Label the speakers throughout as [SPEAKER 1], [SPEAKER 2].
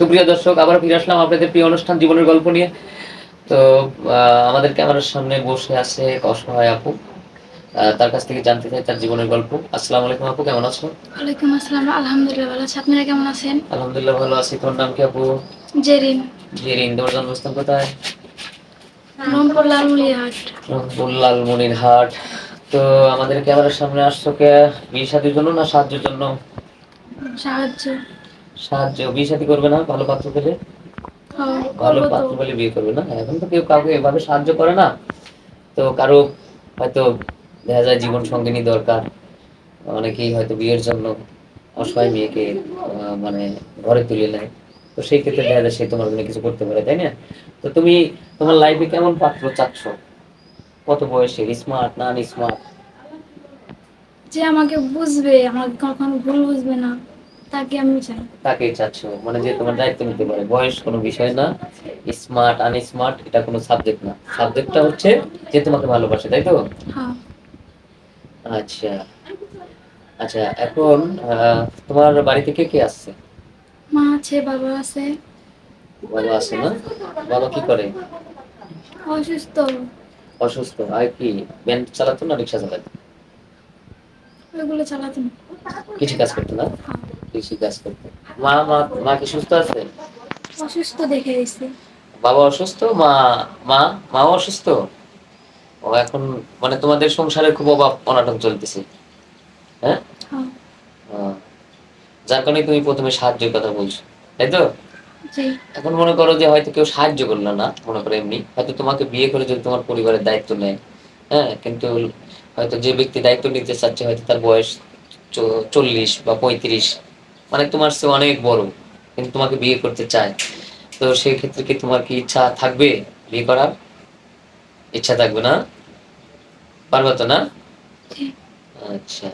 [SPEAKER 1] সুপ্রিয় দর্শক আবার ফিরে আসলাম আপনাদের প্রিয় অনুষ্ঠান জীবনের গল্প নিয়ে। তো আমাদের ক্যামেরার সামনে বসে আছে এক অসহায় আপু। তার কাছ থেকে জানতে চাই তার জীবনের গল্প। আসসালামু আলাইকুম আপু কেমন আছো?
[SPEAKER 2] ওয়ালাইকুম আসসালাম আলহামদুলিল্লাহ ভালো আছি। আপনারা কেমন আছেন?
[SPEAKER 1] আলহামদুলিল্লাহ ভালো আছি। তোমার নাম কি আপু?
[SPEAKER 2] জেরিন।
[SPEAKER 1] জিরিন তোমার জন্মস্থান কোথায়?
[SPEAKER 2] রংপুর লালমুলিহাট
[SPEAKER 1] বুল্লাল মনির হাট তো আমাদের ক্যামেরার সামনে আসছো কে? বিয়ে শাদির জন্য না সাহায্যের জন্য?
[SPEAKER 2] সাহায্য।
[SPEAKER 1] সাহায্য বিয়ে শাদী করবে না? ভালো পাত্র পেলে? ভালো পাত্র পেলে বিয়ে করবে না? এখন তো কেউ কাউকে এভাবে সাহায্য করে না। তো কারও হয়তো দেখা যায় জীবন সঙ্গিনী দরকার। অনেকেই হয়তো বিয়ের জন্য অসহায় মেয়েকে মানে ঘরে তুলে নেয়। তো সেই ক্ষেত্রে দেখা যায় সে তোমার জন্য কিছু করতে পারে তাই না? তো তুমি তোমার লাইফে কেমন পাত্র চাচ্ছ? কত বয়সে? স্মার্ট না স্মার্ট
[SPEAKER 2] যে আমাকে বুঝবে আমাকে কখনো ভুল বুঝবে না। তাকে আমি চাই।
[SPEAKER 1] তাকেই চাচ্ছ মানে যে তোমার দায়িত্ব নিতে পারে। বয়স কোনো বিষয় না স্মার্ট আনস্মার্ট এটা কোনো সাবজেক্ট না। সাবজেক্টটা হচ্ছে যে তোমাকে ভালোবাসে তাই তো?
[SPEAKER 2] হ্যাঁ।
[SPEAKER 1] আচ্ছা। আচ্ছা এখন তোমার বাড়িতে কে কে আসছে?
[SPEAKER 2] মা আছে বাবা আছে।
[SPEAKER 1] বাবা আছে না? বাবা কি করে?
[SPEAKER 2] অসুস্থ।
[SPEAKER 1] অসুস্থ আর কি ভ্যান চালাতো না রিক্সা চালাতো?
[SPEAKER 2] ওইগুলো চালাতে না।
[SPEAKER 1] কৃষি কাজ করতো না?
[SPEAKER 2] হ্যাঁ।
[SPEAKER 1] কৃষি কাজ করতো। মা মা মা কি সুস্থ আছে?
[SPEAKER 2] অসুস্থ দেখে গেছে।
[SPEAKER 1] বাবা অসুস্থ? মা মা মাও অসুস্থ? ও এখন মানে তোমাদের সংসারে খুব অভাব অনাটন চলতেছে। হ্যাঁ?
[SPEAKER 2] হ্যাঁ।
[SPEAKER 1] যার কারণে তুমি প্রথমে সাহায্যের কথা বলছো তাই তো? এখন মনে করো যে হয়তো কেউ সাহায্য করল না মনে করো এমনি। হয়তো তোমাকে বিয়ে করে যদি তোমার পরিবারের দায়িত্ব নেয় হ্যাঁ? কিন্তু হয়তো যে ব্যক্তি দায়িত্ব নিতে চাচ্ছে হয়তো তার বয়স চল্লিশ বা পঁয়ত্রিশ। মানে তোমার সে অনেক বড় কিন্তু তোমাকে বিয়ে করতে চায়। তো সেই ক্ষেত্রে কি তোমার কি ইচ্ছা থাকবে বিয়ে করার? ইচ্ছা থাকবে না? পারবা তো না? আচ্ছা।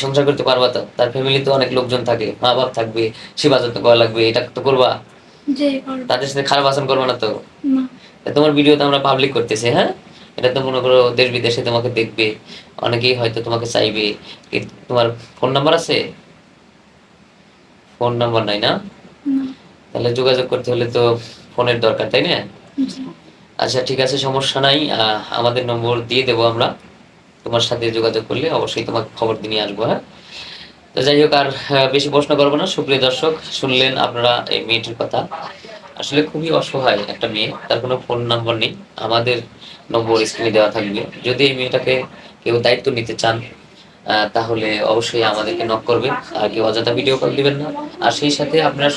[SPEAKER 1] সংসার করতে পারবা তো? তার ফ্যামিলিতে অনেক লোকজন থাকে মা বাপ থাকবে সেবা যত্ন করা লাগবে এটা তো করবা? তাদের সাথে খারাপ আচরণ করবে না তো? তোমার ভিডিও তো আমরা পাবলিক করতেছি হ্যাঁ? এটা তো মনে করো দেশ বিদেশে তোমাকে দেখবে অনেকেই হয়তো তোমাকে চাইবে তোমার ফোন নাম্বার আছে? ফোন নাম্বার নাই না? তাহলে যোগাযোগ করতে হলে তো ফোনের দরকার তাই না? আচ্ছা ঠিক আছে সমস্যা নাই। আমাদের নম্বর দিয়ে দেবো আমরা। তোমার সাথে যোগাযোগ করলে অবশ্যই তোমাকে খবর দিয়ে নিয়ে আসব হ্যাঁ? তো যাই হোক আর বেশি প্রশ্ন করব না। সুপ্রিয় দর্শক শুনলেন আপনারা এই মেয়েটির কথা। আসলে খুবই অসহায় একটা মেয়ে তার কোনো ফোন নাম্বার নেই। আমাদের নম্বর স্ক্রিনে দেওয়া থাকবে। যদি এই মেয়েটাকে কেউ দায়িত্ব নিতে চান তাহলে অবশ্যই আমাদেরকে নক করবেন আর কি অযথা ভিডিও কল দিবেন না। আর সেই সাথে আপনারা